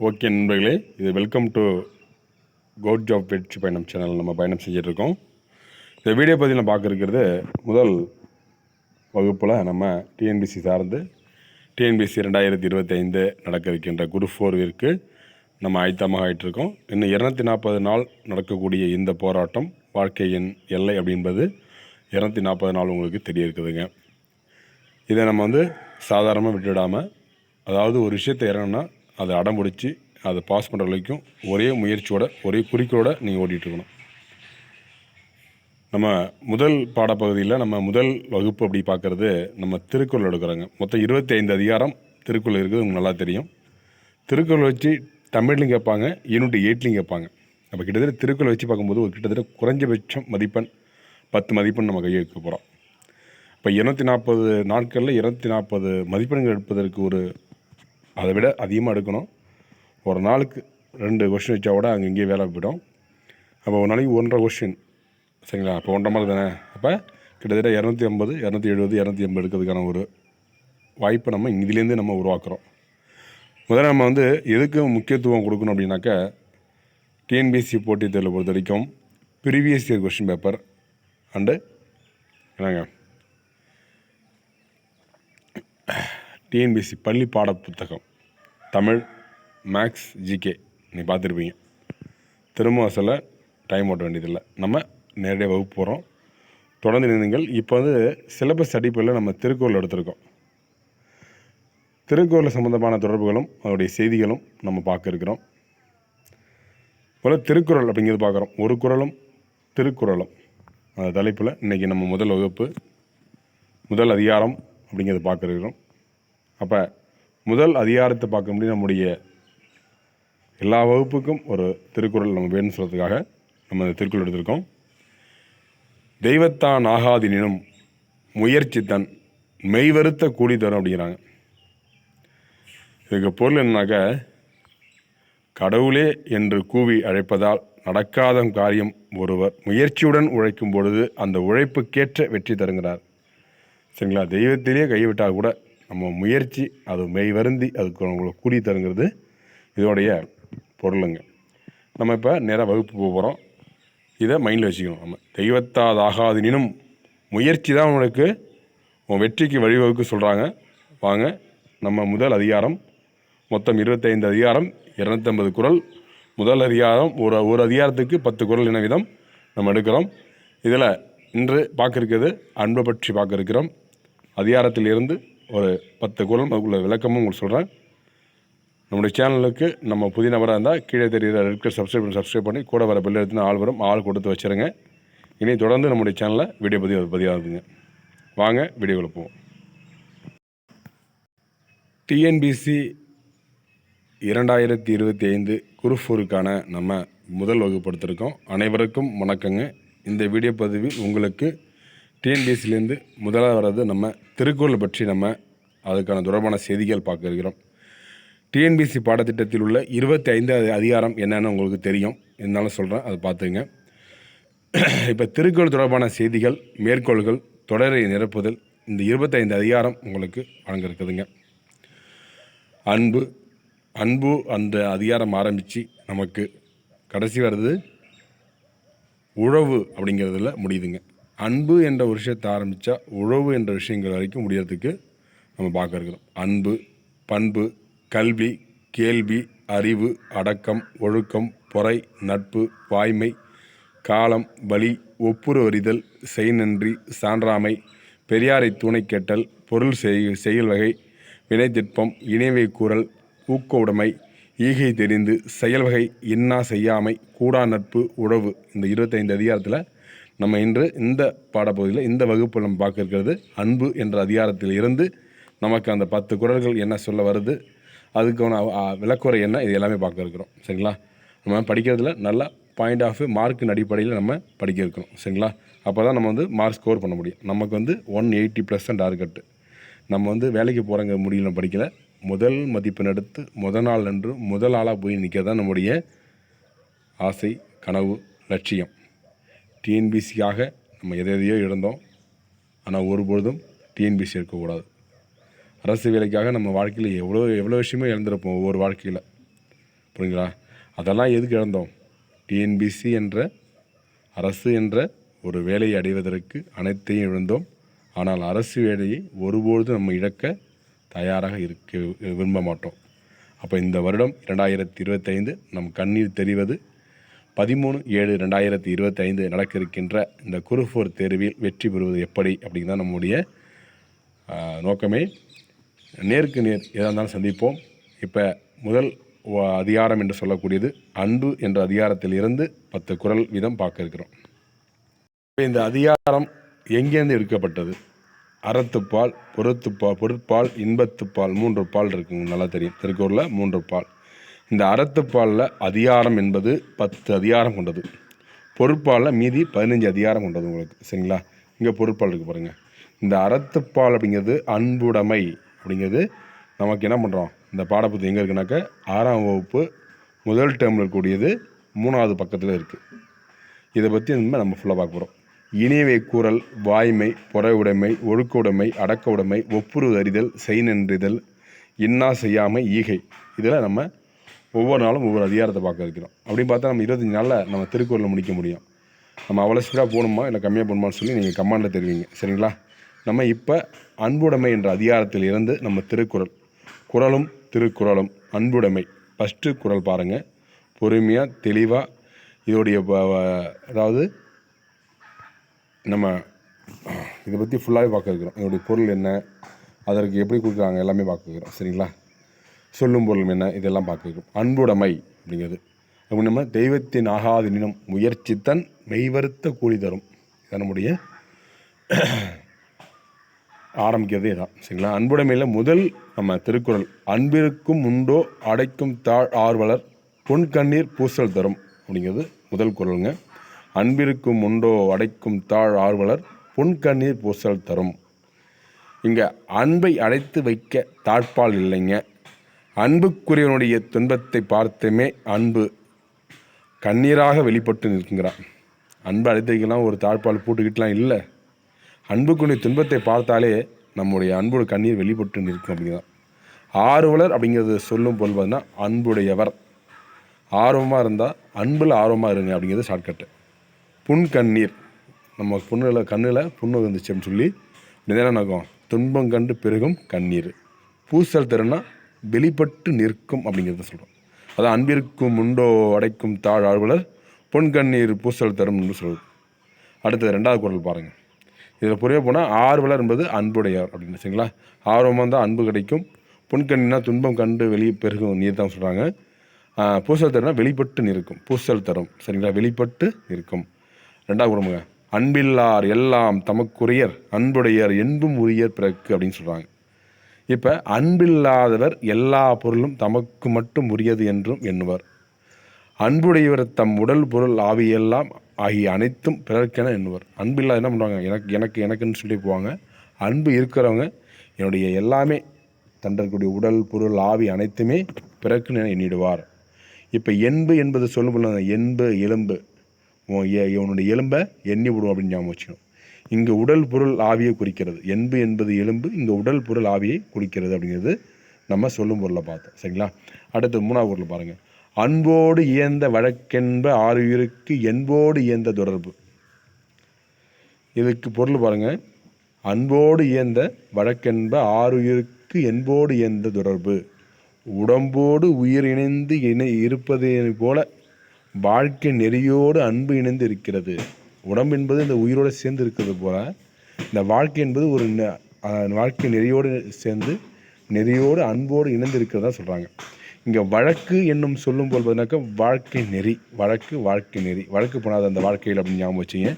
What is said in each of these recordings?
Okay நண்பர்களே இது welcome to quote job வெற்றி பயணம் சேனல் நம்ம பயணம் செஞ்சிட்ருக்கோம் இருக்கோம் இந்த வீடியோ பதிவில் நம்ம பார்க்க இருக்கிறது முதல் வகுப்பில் நம்ம டிஎன்பிசி சார்ந்து டிஎன்பிசி ரெண்டாயிரத்தி இருபத்தைந்து நடக்க இருக்கின்ற குரு ஃபோர்விற்கு நம்ம ஆயத்தமாக ஆயிட்டிருக்கோம். இன்னும் இரநூத்தி நாற்பது நாள் நடக்கக்கூடிய இந்த போராட்டம் வாழ்க்கையின் எல்லை அப்படின்பது இரநூத்தி நாற்பது நாள் உங்களுக்கு தெரிய இருக்குதுங்க இதை நம்ம வந்து சாதாரணமாக விட்டுவிடாமல் அதாவது ஒரு விஷயத்தை இறங்கினா அதை அடம்பிடிச்சு அதை பாஸ் பண்ணுற வரைக்கும் ஒரே முயற்சியோட ஒரே குறிக்கோட நீங்கள் ஓட்டிகிட்டு இருக்கணும் நம்ம முதல் பாடப்பகுதியில் நம்ம முதல் வகுப்பு அப்படி பார்க்குறது நம்ம திருக்குறள் எடுக்கிறோங்க. மொத்தம் இருபத்தி ஐந்து அதிகாரம் திருக்குறள் இருக்குது உங்களுக்கு நல்லா தெரியும். திருக்குறள் வச்சு தமிழ்லையும் கேட்பாங்க யூனிட் எயிட்லையும் கேட்பாங்க. அப்போ கிட்டத்தட்ட திருக்குறள் வச்சு பார்க்கும்போது ஒரு கிட்டத்தட்ட குறைஞ்சபட்சம் மதிப்பெண் பத்து மதிப்பெண் நம்ம கையை வைக்க போகிறோம் இப்போ இருநூத்தி நாற்பது நாட்களில் இருநூத்தி நாற்பது மதிப்பெண்கள் எடுப்பதற்கு ஒரு அதை விட அதிகமாக எடுக்கணும். ஒரு நாளுக்கு ரெண்டு கொஷின் வச்சா கூட அங்கே இங்கேயே வேலை போய்டும். அப்போ ஒரு நாளைக்கு ஒன்றரை கொஷின் சரிங்களா? அப்போ ஒன்றரை மாதிரி தானே? அப்போ கிட்டத்தட்ட இரநூத்தி ஐம்பது இரநூத்தி எழுபது இரநூத்தி ஐம்பது எடுக்கிறதுக்கான ஒரு வாய்ப்பை நம்ம இதுலேருந்து நம்ம உருவாக்குறோம். முதல்ல நம்ம வந்து எதுக்கு முக்கியத்துவம் கொடுக்கணும் அப்படின்னாக்க டிஎன்பிஎஸ்சி போட்டித் தேர்வில் பொறுத்த வரைக்கும் previous year question paper and என்னங்க? டிஎன்பிஎஸ்சி பள்ளி பாட புத்தகம் தமிழ் மேக்ஸ் ஜிகே. நீ பார்த்துருப்பீங்க. திரும்ப டைம் ஓட்ட வேண்டியதில்லை. நம்ம நேரடியாக வகுப்பு போகிறோம் தொடர்ந்து நிறுங்கள் இப்போ வந்து சிலபஸ் அடிப்படையில் நம்ம திருக்குறள் எடுத்திருக்கோம். திருக்குறள் சம்மந்தமான தொடர்புகளும் அதோடைய செய்திகளும் நம்ம பார்க்க இருக்கிறோம். போல் திருக்குறள் அப்படிங்கிறது பார்க்குறோம். ஒரு குறளும் திருக்குறளும். அந்த தலைப்பில் இன்றைக்கி நம்ம முதல் வகுப்பு முதல் அதிகாரம் அப்படிங்கிறத பார்க்குறோம் அப்போ முதல் அதிகாரத்தை பார்க்க முடியும் நம்முடைய எல்லா வகுப்புக்கும் ஒரு திருக்குறள் நம்ம வேணும்னு சொல்கிறதுக்காக நம்ம இந்த திருக்குறள் எடுத்திருக்கோம். தெய்வத்தான் ஆகாதினும் முயற்சி தன் மெய்வருத்த கூலி தரும் அப்படிங்கிறாங்க. இதுக்கு பொருள் என்னன்னாக்க கடவுளே என்று கூவி அழைப்பதால் நடக்காத காரியம் ஒருவர் முயற்சியுடன் உழைக்கும் பொழுது அந்த உழைப்புக்கேற்ற வெற்றி தருங்கிறார் சரிங்களா? தெய்வத்திலே கைவிட்டால் கூட நம்ம முயற்சி அது மெய் வருந்தி அதுக்கு உங்களுக்கு கூலி தருங்கிறது இதோடைய பொருளுங்க. நம்ம இப்போ நேராக வகுப்பு போகிறோம் இதை மைண்டில் வச்சுக்கணும். நம்ம தெய்வத்தாதாகாதினும் முயற்சி தான் உனக்கு உன் வெற்றிக்கு வழிவகுக்க சொல்கிறாங்க வாங்க நம்ம முதல் அதிகாரம் மொத்தம் இருபத்தைந்து அதிகாரம் இரநூத்தம்பது குரல். முதல் அதிகாரம் ஒரு ஒரு அதிகாரத்துக்கு பத்து குரல் என விதம் நம்ம எடுக்கிறோம். இதில் இன்று பார்க்க இருக்கிறது அன்பை பற்றி பார்க்க இருக்கிறோம் அதிகாரத்தில் இருந்து ஒரு பத்து குரல் அதுக்குள்ள விளக்கமும் உங்களுக்கு சொல்கிறேன் நம்முடைய சேனலுக்கு நம்ம புதிய நபராக இருந்தால் கீழே தெரிகிற ரெட்கர் சப்ஸ்கிரைப் பண்ணி சப்ஸ்கிரைப் பண்ணி கூட வர பில் எடுத்துன்னு ஆள் வரும். ஆள் கொடுத்து வச்சுருங்க. இனி தொடர்ந்து நம்முடைய சேனலில் வீடியோ பதிவு பதிவாகுதுங்க வாங்க வீடியோ கொடுப்போம் டிஎன்பிசி இரண்டாயிரத்தி இருபத்தி ஐந்து குருஃபூருக்கான நம்ம முதல் வகுப்படுத்திருக்கோம் அனைவருக்கும் வணக்கங்க. இந்த வீடியோ பதிவில் உங்களுக்கு டிஎன்பிஎஸ்சிலேருந்து முதலாக வர்றது நம்ம திருக்குறள் பற்றி நம்ம அதுக்கான தொடர்பான செய்திகள் பார்க்க இருக்கிறோம். டிஎன்பிஎஸ்சி பாடத்திட்டத்தில் உள்ள இருபத்தி ஐந்து அதிகாரம் என்னென்னு உங்களுக்கு தெரியும். இருந்தாலும் சொல்கிறேன் அதை பார்த்துங்க. இப்போ திருக்குறள் தொடர்பான செய்திகள் மேற்கோள்கள் தொடரை நிரப்புதல் இந்த இருபத்தைந்து அதிகாரம் உங்களுக்கு வழங்க இருக்குதுங்க அன்பு அன்பு அந்த அதிகாரம் ஆரம்பித்து நமக்கு கடைசி வர்றது உழவு அப்படிங்கிறதுல முடியுதுங்க. அன்பு என்ற ஒரு விஷயத்தை ஆரம்பித்தா உழவு என்ற விஷயங்கள் வரைக்கும் முடியறதுக்கு நம்ம பார்க்க இருக்கிறோம். அன்பு பண்பு கல்வி கேள்வி அறிவு அடக்கம் ஒழுக்கம் பொறை நட்பு வாய்மை காலம் வழி ஒப்புரவறிதல் செய்நன்றி சான்றாமை பெரியாரை துணை கேட்டல் பொருள் செய் செயல் வகை வினைத்திற்பம் இணைவை கூறல் ஊக்க உடைமை ஈகை தெரிந்து செயல் வகை இன்னா செய்யாமை கூடா நட்பு உழவு இந்த இருபத்தைந்து அதிகாரத்தில் நம்ம இன்று இந்த பாடப்பகுதியில் இந்த வகுப்பில் நம்ம பார்க்க இருக்கிறது அன்பு என்ற அதிகாரத்தில் இருந்து நமக்கு அந்த பத்து குரல்கள் என்ன சொல்ல வருது அதுக்கான விளக்குறை என்ன இது எல்லாமே பார்க்க இருக்கிறோம். சரிங்களா? நம்ம படிக்கிறதுல நல்லா பாயிண்ட் ஆஃப் மார்க்கின் அடிப்படையில் நம்ம படிக்க இருக்கணும் சரிங்களா? அப்போ தான் நம்ம வந்து மார்க் ஸ்கோர் பண்ண முடியும். நமக்கு வந்து ஒன் எயிட்டி ப்ளஸ் டார்கெட்டு நம்ம வந்து வேலைக்கு போகிறங்க முடியல படிக்கல. முதல் மதிப்பெண் எடுத்து முதல் நாள் அன்று முதல் ஆளாக போய் நிற்க தான் நம்முடைய ஆசை கனவு லட்சியம். டிஎன்பிசிக்காக நம்ம எதை எதையோ இழந்தோம் ஆனால் ஒருபொழுதும் டிஎன்பிசி இருக்கக்கூடாது. அரசு வேலைக்காக நம்ம வாழ்க்கையில் எவ்வளோ எவ்வளோ விஷயமே இழந்திருப்போம் ஒவ்வொரு வாழ்க்கையில். புரியுங்களா அதெல்லாம் எதுக்கு இழந்தோம்? டிஎன்பிசி என்ற அரசு என்ற ஒரு வேலையை அடைவதற்கு அனைத்தையும் இழந்தோம். ஆனால் அரசு வேலையை ஒருபொழுதும் நம்ம இழக்க தயாராக இருக்க விரும்ப மாட்டோம். அப்போ இந்த வருடம் இரண்டாயிரத்தி இருபத்தைந்து நம் கண்ணீர் தெரிவது பதிமூணு ஏழு ரெண்டாயிரத்தி இருபத்தைந்து நடக்க இருக்கின்ற இந்த குருஃபோர் தேர்வில் வெற்றி பெறுவது எப்படி அப்படிங்கிறது நம்முடைய நோக்கமே. நேருக்கு நேர் எதாக இருந்தாலும் சந்திப்போம். இப்போ முதல் அதிகாரம் என்று சொல்லக்கூடியது அன்பு என்ற அதிகாரத்தில் இருந்து பத்து குறள் வீதம் பார்க்க இருக்கிறோம். இந்த அதிகாரம் எங்கேருந்து எடுக்கப்பட்டது? அறத்துப்பால் பொறுத்துப்பால் பொருட்பால் இன்பத்துப்பால் மூன்று பால் இருக்குங்க நல்லா தெரியும். திருக்கூரில் மூன்று பால் இந்த அறத்துப்பாலில் அதிகாரம் என்பது பத்து அதிகாரம் கொண்டது. பொருட்பாலில் மீதி பதினஞ்சு அதிகாரம் கொண்டது உங்களுக்கு. சரிங்களா? இங்கே பொருட்பால் இருக்கு பாருங்கள் இந்த அறத்துப்பால் அப்படிங்கிறது அன்புடைமை அப்படிங்கிறது நமக்கு என்ன பண்ணுறோம் இந்த பாடப்புத்தகம் எங்கே இருக்குனாக்க ஆறாம் வகுப்பு முதல் டேர்மில் இருக்கக்கூடியது மூணாவது பக்கத்தில் இருக்குது இதை பற்றி இனிமேல் நம்ம ஃபுல்லாக பார்க்க போகிறோம் இனியவை கூறல் வாய்மை பொறை உடைமை ஒழுக்க உடைமை அடக்க உடைமை ஒப்புரு அறிதல் செய்நன்றிதல் இன்னா செய்யாமை ஈகை. இதில் நம்ம ஒவ்வொரு நாளும் ஒவ்வொரு அதிகாரத்தை பார்க்க இருக்கிறோம் அப்படின்னு பார்த்தா நம்ம இருபத்தஞ்சி நாளில் நம்ம திருக்குறளில் முடிக்க முடியும். நம்ம அவ்வளோ ஸ்பீடாக போகணுமா? இல்லை கம்மியாக போகணுமான்னு சொல்லி நீங்கள் கமாண்டில் தெரிவிங்க. சரிங்களா? நம்ம இப்போ அன்புடைமை என்ற அதிகாரத்தில் இருந்து நம்ம திருக்குறள். குறளும் திருக்குறளும் அன்புடைமை. ஃபஸ்ட்டு குறள் பாருங்கள் பொறுமையாக தெளிவாக இதோடைய அதாவது நம்ம இதை பற்றி ஃபுல்லாகவே பார்க்க இருக்கிறோம் இதோடைய பொருள் என்ன? அதற்கு எப்படி கொடுக்குறாங்க? எல்லாமே பார்க்க இருக்கிறோம் சரிங்களா? சொல்லும் பொருள் என்ன? இதெல்லாம் பார்க்க அன்புடைமை அப்படிங்கிறது. அப்படி நம்ம தெய்வத்தின் ஆகாது நினம் முயற்சித்தன் மெய்வருத்த கூலி தரும். இதான் நம்முடைய ஆரம்பிக்கிறதே தான் சரிங்களா? அன்புடைமையில் முதல் நம்ம திருக்குறள் அன்பிற்கும் உண்டோ அடைக்கும் தாழ் ஆர்வலர் பொன் கண்ணீர் பூசல் தரும் அப்படிங்கிறது முதல் குறளுங்க அன்பிற்கும் உண்டோ அடைக்கும் தாழ் ஆர்வலர் பொன் கண்ணீர் பூசல் தரும். இங்கே அன்பை அடைத்து வைக்க தாழ்பால் இல்லைங்க. அன்புக்குரியவனுடைய துன்பத்தை பார்த்துமே அன்பு. கண்ணீராக வெளிப்பட்டு நிற்கிறான். அன்பை அடைத்து ஒரு தாழ்பால் போட்டுக்கிட்டலாம் இல்லை. அன்புக்குரிய துன்பத்தை பார்த்தாலே நம்முடைய அன்போட கண்ணீர் வெளிப்பட்டு நிற்கும் அப்படிங்கிறான் ஆர்வலர் அப்படிங்கிறத சொல்லும் பொருள் பார்த்தீங்கன்னா அன்புடையவர். ஆர்வமாக இருந்தால் அன்பில் ஆர்வமாக இருங்க அப்படிங்கிறது ஷார்ட்கட்டு புண் கண்ணீர். நம்ம புண்ணில் கண்ணில் புண்ணு வந்துச்சு அப்படின்னு சொல்லி நிதானம் நடக்கும் துன்பம் கண்டு பெருகும் கண்ணீர். பூசல் திறன்னா வெளிப்பட்டு நிற்கும் அப்படிங்கிறத சொல்கிறோம் அதான் அன்பிற்கும் உண்டோ அடைக்கும் தாழ் ஆழ்வலர் பொன் கண்ணீர் பூசல் தரும் என்று சொல்வது அடுத்தது ரெண்டாவது குரல் பாருங்கள் இதில் புரிய போனால் ஆர்வலர் என்பது அன்புடையவர் அப்படின்னு சரிங்களா? ஆர்வமாக இருந்தால் அன்பு கிடைக்கும். பொன்கண்ணினா துன்பம் கண்டு வெளியே பெருகும் நீர் தான் சொல்கிறாங்க பூசல் தரம்னா வெளிப்பட்டு நிற்கும் பூசல் தரும் சரிங்களா? வெளிப்பட்டு நிற்கும். ரெண்டாவது குடும்பங்க அன்பில்லார் எல்லாம் தமக்குரியர் அன்புடையர் என்பும் உரியர் பிறக்கு அப்படின்னு சொல்கிறாங்க இப்போ அன்பில்லாதவர் எல்லா பொருளும் தமக்கு மட்டும் உரியது என்றும் எண்ணுவர். அன்புடையவர் தம் உடல் பொருள் ஆவியெல்லாம் ஆகிய அனைத்தும் பிறர்க்கென எண்ணுவர். அன்பில்லாத என்ன பண்ணுவாங்க? எனக்கு எனக்கு எனக்குன்னு சொல்லி போவாங்க. அன்பு இருக்கிறவங்க என்னுடைய எல்லாமே தண்டக்கூடிய உடல் பொருள் ஆவி அனைத்துமே பிறக்குன்னு எண்ணிடுவார். இப்போ என்பு என்பது சொல்லும் என்பு எலும்பு. உன் எலும்பை எண்ணி விடும் அப்படின்னு ஞாபகம் வச்சுக்கணும். இங்கே உடல் பொருள் ஆவியை குறிக்கிறது. என்பு என்பது எலும்பு இங்கே உடல் பொருள் ஆவியை குறிக்கிறது அப்படிங்கிறது நம்ம சொல்லும் பொருளை பார்த்தோம் சரிங்களா? அடுத்து மூணாவது பொருள் பாருங்கள் அன்போடு இயந்த வழக்கென்ப ஆறுயிருக்கு என்போடு இயந்த தொடர்பு. இதுக்கு பொருள் பாருங்கள் அன்போடு இயந்த வழக்கென்ப ஆறுயிருக்கு என்போடு இயந்த தொடர்பு. உடம்போடு உயிர் இணைந்து இணை இருப்பதை போல வாழ்க்கை நெறியோடு அன்பு இணைந்து இருக்கிறது. உடம்பு என்பது இந்த உயிரோடு சேர்ந்து இருக்கிறது போல இந்த வாழ்க்கை என்பது ஒரு வாழ்க்கை நெறியோடு சேர்ந்து நெறியோடு அன்போடு இணைந்து இருக்கிறதா சொல்கிறாங்க இங்கே வழக்கு என்னும் சொல்லும் போல் பார்த்தீங்கன்னாக்கா வாழ்க்கை நெறி வழக்கு வாழ்க்கை நெறி. வழக்கு போனாது அந்த வாழ்க்கையில் அப்படின்னு ஞாபகம் வச்சுங்க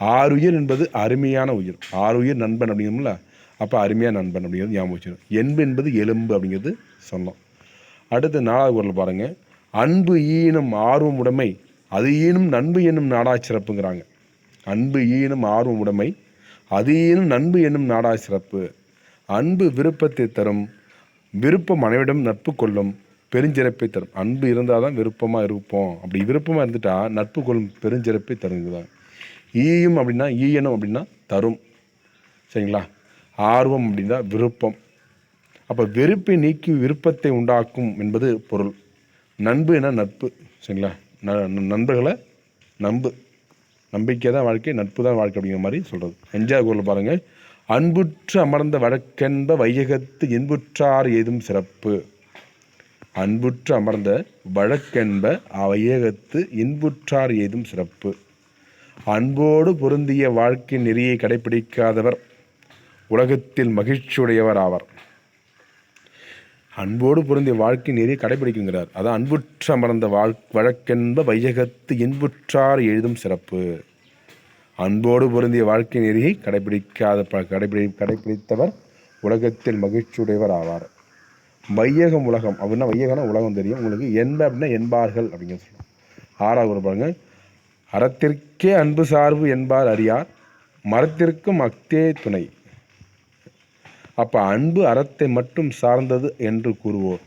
ஆறுயிர் என்பது அருமையான உயிர். ஆறுயிர் நண்பன் அப்படிங்கிறோம்ல அப்போ அருமையான நண்பன் அப்படிங்கிறது ஞாபகம் வச்சுக்கணும் என்பு என்பது எலும்பு அப்படிங்கிறது சொன்னோம். அடுத்து நாலாவது குரல் பாருங்கள் அன்பு ஈனும் ஆர்வம் உடைமை அது ஈனும் நண்பு என்னும் நாடா சிறப்புங்கிறாங்க. அன்பு ஈனும் ஆர்வம் உடைமை அது ஈனும் நண்பு என்னும் நாடா சிறப்பு. அன்பு விருப்பத்தை தரும் விருப்பம் அனைவரிடம் நட்பு கொள்ளும் பெருஞ்சிறப்பை தரும். அன்பு இருந்தால் தான் விருப்பமாக இருப்போம். அப்படி விருப்பமாக இருந்துட்டா நட்பு கொள்ளும் பெருஞ்சிறப்பை தருங்குதான் ஈயும் அப்படின்னா ஈயனும் அப்படின்னா தரும். சரிங்களா? ஆர்வம் அப்படின்னா விருப்பம். அப்போ வெறுப்பை நீக்கி விருப்பத்தை உண்டாக்கும் என்பது பொருள். நண்பு என்ன நட்பு. சரிங்களா? ந- ந- நண்பர்களை நம்பு. நம்பிக்கை தான் வாழ்க்கை நட்பு தான் வாழ்க்கை அப்படிங்கிற மாதிரி சொல்கிறது எம்ஜிஆர் குரல் பாருங்கள் அன்புற்று அமர்ந்த வழக்கென்ப வையகத்து இன்புற்றார் ஏதும் சிறப்பு. அன்புற்று அமர்ந்த வழக்கென்ப அவையகத்து இன்புற்றார் ஏதும் சிறப்பு. அன்போடு பொருந்திய வாழ்க்கை நெறியை கடைபிடிக்காதவர் உலகத்தில் மகிழ்ச்சியுடையவர் ஆவார். அன்போடு பொருந்திய வாழ்க்கை நெறி கடைபிடிக்குங்கிறார். அதான் அன்புற்ற அமர்ந்த வாழ் வழக்கென்ப வையகத்து இன்புற்றார் எழுதும் சிறப்பு. அன்போடு பொருந்திய வாழ்க்கை நெறியை கடைபிடிக்காத ப- கடைபிடி கடைபிடித்தவர் உலகத்தில் மகிழ்ச்சியுடையவர் ஆவார். வையகம் உலகம் அப்படின்னா வையகம்னா உலகம் தெரியும். உங்களுக்கு என்ப அப்படின்னா என்பார்கள் அப்படிங்கிற சொல்லலாம் ஆறாவது ஒரு பாருங்க. அறத்திற்கே அன்பு சார்பு என்பார் அறியார். மரத்திற்கும் அக்தே துணை. அப்போ அன்பு அறத்தை மட்டும் சார்ந்தது என்று கூறுவோர்.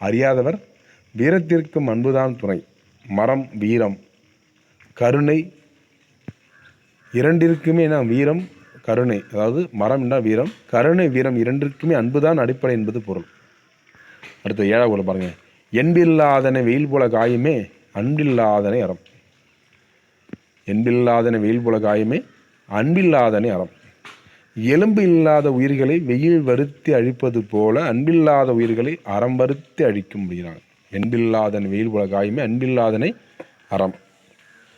அறியாதவர் வீரத்திற்கும் அன்புதான் துணை. மரம் வீரம் கருணை. இரண்டிற்குமே நான் வீரம் கருணை. அதாவது மரம் என்றால் வீரம் கருணை வீரம் இரண்டிற்குமே அன்புதான் அடிப்படை என்பது பொருள். அடுத்து ஏழாவது கூட பாருங்க. என்பில்லாதன வெயில் போல காயுமே அன்பில்லாதனை அறம். என்பில்லாதன வெயில் போல காயுமே அன்பில்லாதனை அறம். எலும்பு இல்லாத உயிர்களை வெயில் வருத்தி அழிப்பது போல அன்பில்லாத உயிர்களை அறம் வருத்தி அழிக்கும் அப்படிங்கிறாங்க. என்பில்லாதன் வெயில் போல காயுமே அன்பில்லாதனை அறம்.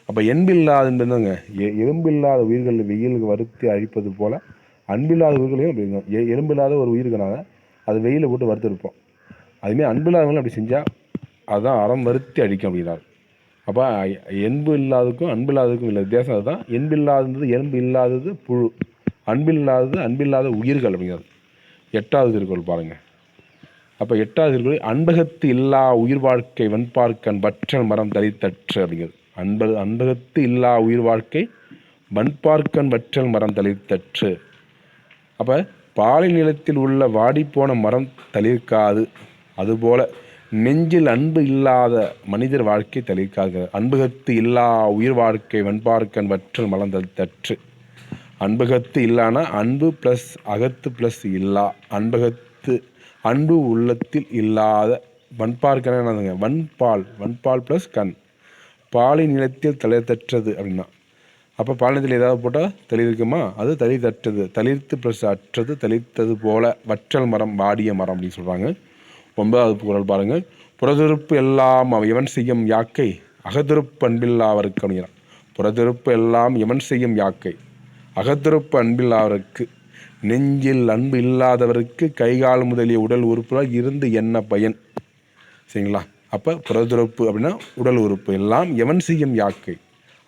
அப்போ என்பில்லாதுன்றதுங்க எலும்பில்லாத உயிர்களை வெயிலுக்கு வருத்தி அழிப்பது போல அன்பில்லாத உயிர்களையும் அப்படிங்க எ- எலும்பில்லாத ஒரு உயிருக்குனாங்க அது வெயில போட்டு வறுத்திருப்போம் அதுமாரி அன்பில்லாதவங்களும் அப்படி செஞ்சால் அதுதான் அறம் வருத்தி அழிக்கும் அப்படிங்கிறார் அப்போ என்பு இல்லாததுக்கும் அன்பில்லாததுக்கும் இல்லை வித்தியாசம் அதுதான். எண்பில்லாதது எலும்பு இல்லாதது புழு. அன்பில்லாதது அன்பில்லாத உயிர்கள் அப்படிங்கிறது. எட்டாவது திருக்குறள் பாருங்கள் அப்போ எட்டாவது திருக்குறள் அன்பகத்து இல்லா உயிர் வாழ்க்கை வன்பார்க்கன் வற்றல் மரம் தளித்தற்று அப்படிங்கிறது. அன்ப அன்பகத்து இல்லா உயிர் வாழ்க்கை வன்பார்க்கன் வற்றல் மரம் தளிர்த்தற்று அப்போ பாலை நிலத்தில் உள்ள வாடிப்போன மரம் தளிர்க்காது. அதுபோல் நெஞ்சில் அன்பு இல்லாத மனிதர் வாழ்க்கை தளிர்க்காது. அன்புகத்து இல்லா உயிர் வாழ்க்கை வன்பார்க்கன் வற்றல் மலம் தளித்தற்று. அன்பகத்து இல்லானா அன்பு ப்ளஸ் அகத்து ப்ளஸ் இல்லா. அன்பகத்து அன்பு உள்ளத்தில் இல்லாத வன்பால் என்னதுங்க வன்பால் வன்பால் ப்ளஸ் கண். பாலின் நிலத்தில் தளிர்த்தற்றது அப்படின்னா. அப்போ பாலினத்தில் ஏதாவது போட்டால் தளிர்க்குமா? அது தளிர்த்தற்றது தளிர்த்து ப்ளஸ் அற்றது தளிர்த்தது போல வற்றல் மரம் வாடிய மரம் அப்படின்னு சொல்கிறாங்க ஒன்பதாவது குரல் பாருங்கள் புறதுருப்பு எல்லாம் அவன் எவன் செய்யும் யாக்கை? அகதுறுப்பு அன்பில்லாவருக்கு அப்படிங்கிறான் புறதுருப்பு எல்லாம் எவன் செய்யும் யாக்கை? அகத்துறுப்பு அன்பில்லாதவருக்கு நெஞ்சில் அன்பு இல்லாதவருக்கு கைகால் முதலிய உடல் உறுப்புகள் இருந்து என்ன பயன்? சரிங்களா? அப்போ புறத்துறுப்பு அப்படின்னா உடல் உறுப்பு. எல்லாம் எவன் செய்யும் யாக்கை?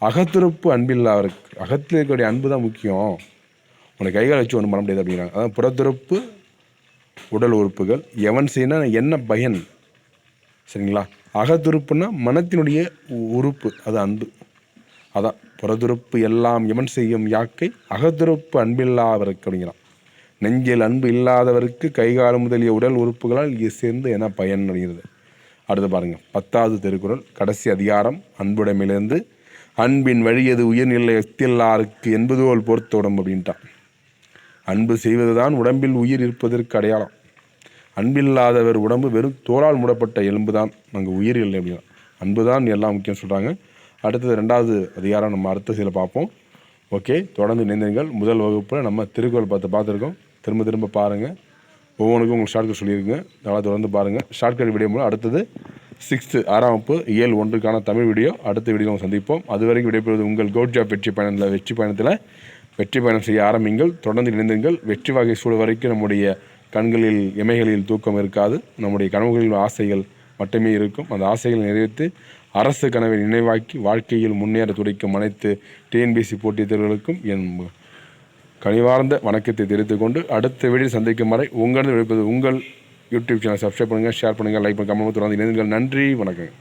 அகத்துறுப்பு அன்பில்லாதவருக்கு. அகத்தில் இருக்கக்கூடிய அன்பு தான் முக்கியம் உனக்கு கைகால் வச்சு ஒன்றும் பண்ண முடியாது அப்படிங்கிறாங்க. அதான் புறத்துறப்பு உடல் உறுப்புகள். எவன் செய்யணும் என்ன பயன்? சரிங்களா? அகத்துறுப்புன்னா மனத்தினுடைய உ- உறுப்பு. அது அன்பு. அதான். புறதுருப்பு எல்லாம் இவன் செய்யும் யாக்கை? அகதுறுப்பு அன்பில்லாதவருக்கு அப்படிங்கிறான். நெஞ்சில் அன்பு இல்லாதவருக்கு கைகாலம் முதலிய உடல் உறுப்புகளால் இங்கே சேர்ந்து என பயன் அடைகிறது. அடுத்து பாருங்கள் பத்தாவது திருக்குறள். கடைசி அதிகாரம். அன்புடைமையிலேருந்து அன்பின் வழியது உயிர்நிலை எத்தில்லாருக்கு என்பதுபோல் பொறுத்த உடம்பு அப்படின்ட்டான். அன்பு செய்வதுதான் உடம்பில் உயிர் இருப்பதற்கு அடையாளம். அன்பில்லாதவர் உடம்பு வெறும் தோளால் மூடப்பட்ட எலும்பு தான் அங்கே உயிர் இல்லை அப்படின்னா அன்பு தான் எல்லாம் முக்கியம் சொல்கிறாங்க அடுத்தது ரெண்டாவது அதிகாரம் நம்ம அடுத்த சில பார்ப்போம். ஓகே தொடர்ந்து இணைந்தீர்கள் முதல் வகுப்பில் நம்ம திருக்குறள் பார்த்து பார்த்துருக்கோம். திரும்ப திரும்ப பாருங்கள் ஒவ்வொன்றுக்கும் உங்களுக்கு ஷார்ட்கட் சொல்லியிருக்குங்க நல்லா தொடர்ந்து பாருங்கள் ஷார்ட்கட் வீடியோ மூலம் அடுத்தது சிக்ஸ்த்து ஆறாம் வகுப்பு ஏழு ஒன்றுக்கான தமிழ் வீடியோ அடுத்த வீடியோ நம்ம சந்திப்போம். அது வரைக்கும் விடைபெறுவது உங்கள் கோட் ஜாப் வெற்றி பயணத்தில் வெற்றி பயணத்தில் வெற்றி பயணம் செய்ய ஆரம்பிங்கள் தொடர்ந்து இணைந்துங்கள் வெற்றி வகை சூழ வரைக்கும் நம்முடைய கண்களில் இமைகளில் தூக்கம் இருக்காது. நம்முடைய கனவுகளில் ஆசைகள் மட்டுமே இருக்கும். அந்த ஆசைகளை நிறைவேற்றி அரசு கனவை நினைவாக்கி வாழ்க்கையில் முன்னேற துடிக்கும் அனைத்து டிஎன்பிசி போட்டித் தேர்வுகளுக்கும் என் கனிவார்ந்த வணக்கத்தை தெரிவித்துக்கொண்டு அடுத்த வீடியோ சந்திக்கும் வரை உங்களிடம் விடுப்பது உங்கள் யூடியூப் சேனல் சப்ஸ்கிரைப் பண்ணுங்கள் ஷேர் பண்ணுங்கள் லைக் பண்ணுங்கள் கமெண்ட் தொடர்ந்து இணைந்துங்கள் நன்றி வணக்கம்.